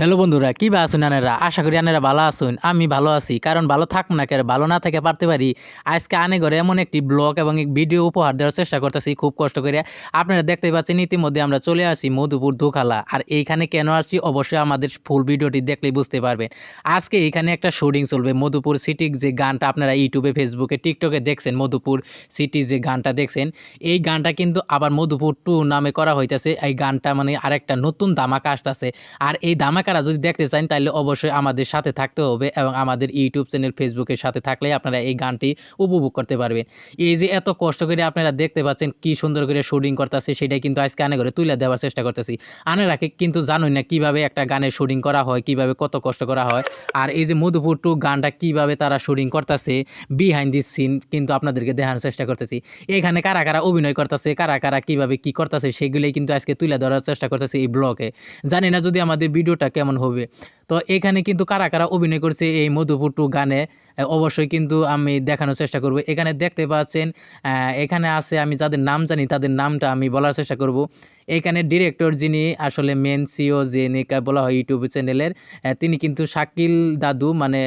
Hello বন্ধুরা, কি বা আছেন আনেরা? আশা করি আনেরা ভালো আছেন। আমি ভালো আছি, কারণ ভালো থাকুন না কেন, ভালো না থেকে পারতে পারি। আজকে আনে ঘরে এমন একটি ব্লগ এবং ভিডিও উপহার দেওয়ার চেষ্টা করতেছি, খুব কষ্ট করে। আপনারা দেখতে পাচ্ছেন, ইতিমধ্যে আমরা চলে আসি মধুপুর দোখালা আর এইখানে কেন আসছি, অবশ্যই আমাদের ফুল ভিডিওটি দেখলেই বুঝতে পারবেন। আজকে এইখানে একটা শুটিং চলবে, মধুপুর সিটির যে গানটা আপনারা ইউটিউবে ফেসবুকে টিকটকে দেখছেন, মধুপুর সিটি যে গানটা দেখছেন, এই গানটা কিন্তু আবার মধুপুর টু নামে করা হইতেছে। এই গানটা মানে আরেকটা নতুন ধামাকা আসতেছে। আর এই ধামাকারা যদি দেখতে চান, তাহলে অবশ্যই আমাদের সাথে থাকতে হবে এবং আমাদের ইউটিউব চ্যানেল ফেসবুকের সাথে থাকলে আপনারা এই গানটি উপভোগ করতে পারবেন। এই যে এত কষ্ট করে আপনারা দেখতে পাচ্ছেন কি সুন্দর করে শুটিং করতেছে, সেটাই কিন্তু আজকে আনে করে তুলে দেওয়ার চেষ্টা করতেছি। আনেরাকে কিন্তু জানোই না কীভাবে একটা গানের শুটিং করা হয়, কীভাবে কত কষ্ট করা হয়। আর এই যে মধুপুর টু গানটা কীভাবে তারা শুটিং করতেছে বিহাইন্ড দি সিন কিন্তু আপনাদেরকে দেখানোর চেষ্টা করতেছি। এখানে কারা কারা অভিনয় করতেছে, কারা কারা কীভাবে কি করতেছে, সেগুলোই কিন্তু আজকে তুলে ধরার চেষ্টা করতেছে এই ব্লগে। জানি না যদি আমাদের ভিডিওটা কেমন হবে? তো এখানে কিন্তু কারা কারা অভিনয় করছে এই মধুপুর টু গানে অবশ্যই কিন্তু আমি দেখানোর চেষ্টা করব। এখানে দেখতে পাচ্ছেন এখানে আছে, আমি যাদের নাম জানি তাদের নামটা আমি বলার চেষ্টা করব। এখানে ডিরেক্টর যিনি আসলে মেন সিও যে নেকা বলা হয় ইউটিউব চ্যানেলের তিনি কিন্তু শাকিল দাদু মানে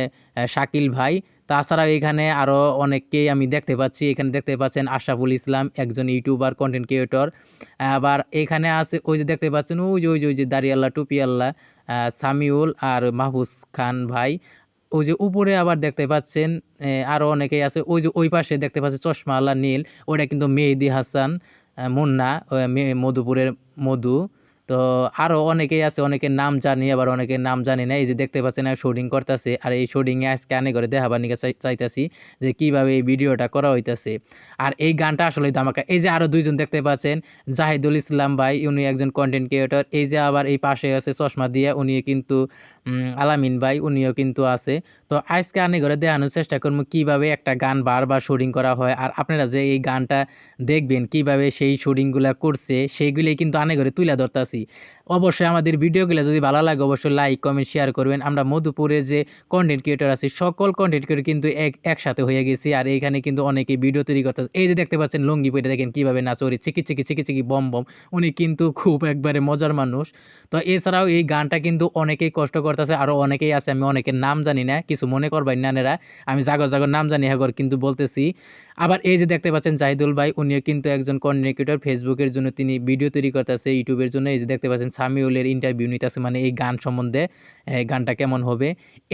শাকিল ভাই। তাছাড়াও এখানে আরও অনেককেই আমি দেখতে পাচ্ছি। এখানে দেখতে পাচ্ছেন আশরাফুল ইসলাম একজন ইউটিউবার কন্টেন্ট ক্রিয়েটর আবার এখানে আছে ওই যে দেখতে পাচ্ছেন ওই যে ওই যে ওই যে দাঁড়িয়াল্লাহ টুপিয়াল্লাহ আহ, সামিউল আর মাহফুজ খান ভাই। ওই যে উপরে আবার দেখতে পাচ্ছেন আরও অনেকেই আছে। ওই যে ওই পাশে দেখতে পাচ্ছেন চশমা আল্লাহ নীল ওটা কিন্তু মেহেদি হাসান মুন্না মধুপুরের মধু। তো আরও অনেকেই আছে, অনেকের নাম জানি, আবার অনেকের নাম জানি না। এই যে দেখতে পাচ্ছেন শুটিং করতেছে, আর এই শুটিংয়ে আজকে আনে করে দেখাবার নিকে চাই- চাইতাছি যে কীভাবে এই ভিডিওটা করা হইতাছে। আর এই গানটা আসলে ধামাকা এই যে আরও দুইজন দেখতে পাচ্ছেন, জাহিদুল ইসলাম ভাই, উনি একজন কন্টেন্ট ক্রিয়েটর এই যে আবার এই পাশে আছে চশমা দিয়ে উনি কিন্তু আলামিন ভাই, উনিও কিন্তু আছে। তো আজকে আনে ঘরে দেখানোর চেষ্টা করব কীভাবে একটা গান বারবার শুটিং করা হয়। আর আপনারা যে এই গানটা দেখবেন, কীভাবে সেই শুটিংগুলো করছে সেইগুলোই কিন্তু আনে ঘরে তুলে ধরতাছি। অবশ্যই আমাদের ভিডিওগুলো যদি ভালো লাগে, অবশ্যই লাইক, কমেন্ট, শেয়ার করবেন। আমরা মধুপুরে যে কন্টেন্ট ক্রিয়েটর আছে, সকল কন্টেন্ট ক্রিয়েটর কিন্তু এক, একসাথে হয়ে গেছি। আর এইখানে কিন্তু অনেকে ভিডিও তৈরি করতেছে। এই যে দেখতে পাচ্ছেন লুঙ্গি পরে দেখেন কীভাবে নাচ ওরে চিকি চিকি চিকি চিকি বম বম। উনি কিন্তু খুব একবারে মজার মানুষ। তো এছাড়াও এই গানটা কিন্তু অনেকেই কষ্ট করতেছে আরও অনেকেই আছে, আমি অনেকের নাম জানি না, কিছু মনে করবেন নানেরা আমি জাগর জাগর নাম জানি হাগর, কিন্তু বলতেছি, আবার এই যে দেখতে পাচ্ছেন জাহিদুল ভাই, উনিও কিন্তু একজন কন্টেন্ট ফেসবুকের জন্য তিনি ভিডিও তৈরি করতেছে ইউটিউবের জন্য। এই যে দেখতে পাচ্ছেন সামিউলের ইন্টারভিউ নিতেছে মানে এই গান সম্বন্ধে গানটা কেমন হবে।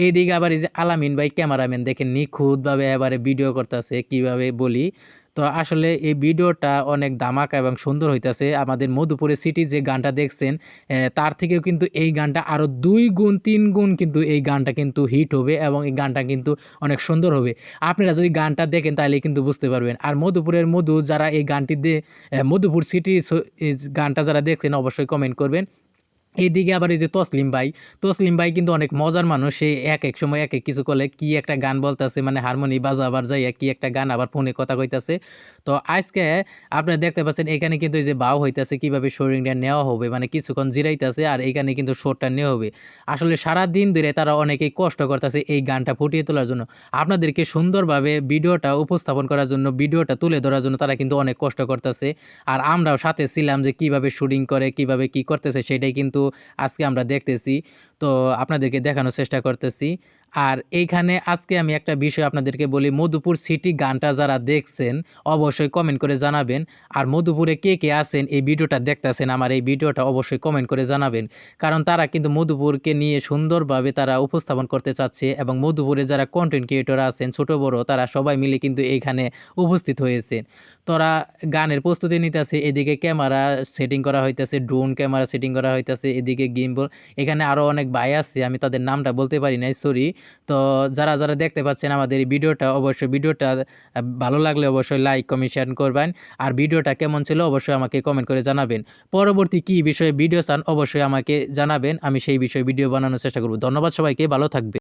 এইদিকে আবার এই যে আলামিন ভাই ক্যামেরাম্যান দেখেন নিখুঁতভাবে এবারে ভিডিও করতেছে, কীভাবে বলি তো আসলে এই ভিডিওটা অনেক ধামাকা এবং সুন্দর হইতাছে। আমাদের মধুপুরে সিটি যে গানটা দেখছেন তার থেকেও কিন্তু এই গানটা আরও দুই গুণ, তিন গুণ কিন্তু এই গানটা কিন্তু হিট হবে এবং এই গানটা কিন্তু অনেক সুন্দর হবে। আপনারা যদি গানটা দেখেন তাহলে কিন্তু বুঝতে পারবেন। আর মধুপুরের মধু যারা এই গানটি দিয়ে মধুপুর সিটি গানটা যারা দেখছেন অবশ্যই কমেন্ট করবেন। এইদিকে আবার এই যে তসলিম ভাই তসলিম ভাই কিন্তু অনেক মজার মানুষ। সে এক এক সময় এক এক কিছু করলে কি একটা গান বলতেছে মানে হারমোনি বাজাবার যাইয়া কি একটা গান আবার ফোনে কথা কইতাছে। তো আজকে আপনারা দেখতে পাচ্ছেন, এখানে কিন্তু এই যে বাও হইতাছে, কীভাবে শরীরটা নেওয়া হবে মানে কিছুক্ষণ জিরাইতেছে আর এখানে কিন্তু শোরটা নেওয়া হবে। আসলে সারা দিন ধরে তারা অনেকেই কষ্ট করতেছে এই গানটা ফুটিয়ে তোলার জন্য। আপনাদেরকে সুন্দরভাবে ভিডিওটা উপস্থাপন করার জন্য, ভিডিওটা তুলে ধরার জন্য তারা কিন্তু অনেক কষ্ট করতেছে। আর আমরাও সাথে ছিলাম যে কীভাবে শুটিং করে, কীভাবে কি করতেছে, সেটাই কিন্তু আজকে আমরা দেখতেছি। তো আপনাদেরকে দেখানোর চেষ্টা করতেছি। আর এইখানে আজকে আমি একটা বিষয় আপনাদেরকে বলি, মধুপুর সিটি গানটা যারা দেখছেন, অবশ্যই কমেন্ট করে জানাবেন। আর মধুপুরে কে কে আছেন, এই ভিডিওটা দেখতেছেন আমার, এই ভিডিওটা অবশ্যই কমেন্ট করে জানাবেন। কারণ তারা কিন্তু মধুপুরকে নিয়ে সুন্দরভাবে তারা উপস্থাপন করতে চাচ্ছে এবং মধুপুরে যারা কন্টেন্ট ক্রিয়েটর আছেন, ছোট বড়, তারা সবাই মিলে কিন্তু এইখানে উপস্থিত হয়েছেন তোরা গানের প্রস্তুতি নিতেছে, এদিকে ক্যামেরা সেটিং করা হইতেছে ড্রোন ক্যামেরা সেটিং করা হইতেছে, এদিকে গিম্বল এখানে আরও অনেক ভাই আছে, আমি তাদের নামটা বলতে পারি নাই সরি তো যারা যারা দেখতে পাচ্ছেন আমাদের এই ভিডিওটা, অবশ্যই ভিডিওটা ভালো লাগলে অবশ্যই লাইক শেয়ার করবেন। আর ভিডিওটা কেমন ছিল অবশ্যই আমাকে কমেন্ট করে জানাবেন। পরবর্তী কি বিষয়ে ভিডিও চান অবশ্যই আমাকে জানাবেন। আমি সেই বিষয়ে ভিডিও বানানোর চেষ্টা করব। ধন্যবাদ সবাইকে। ভালো থাকবে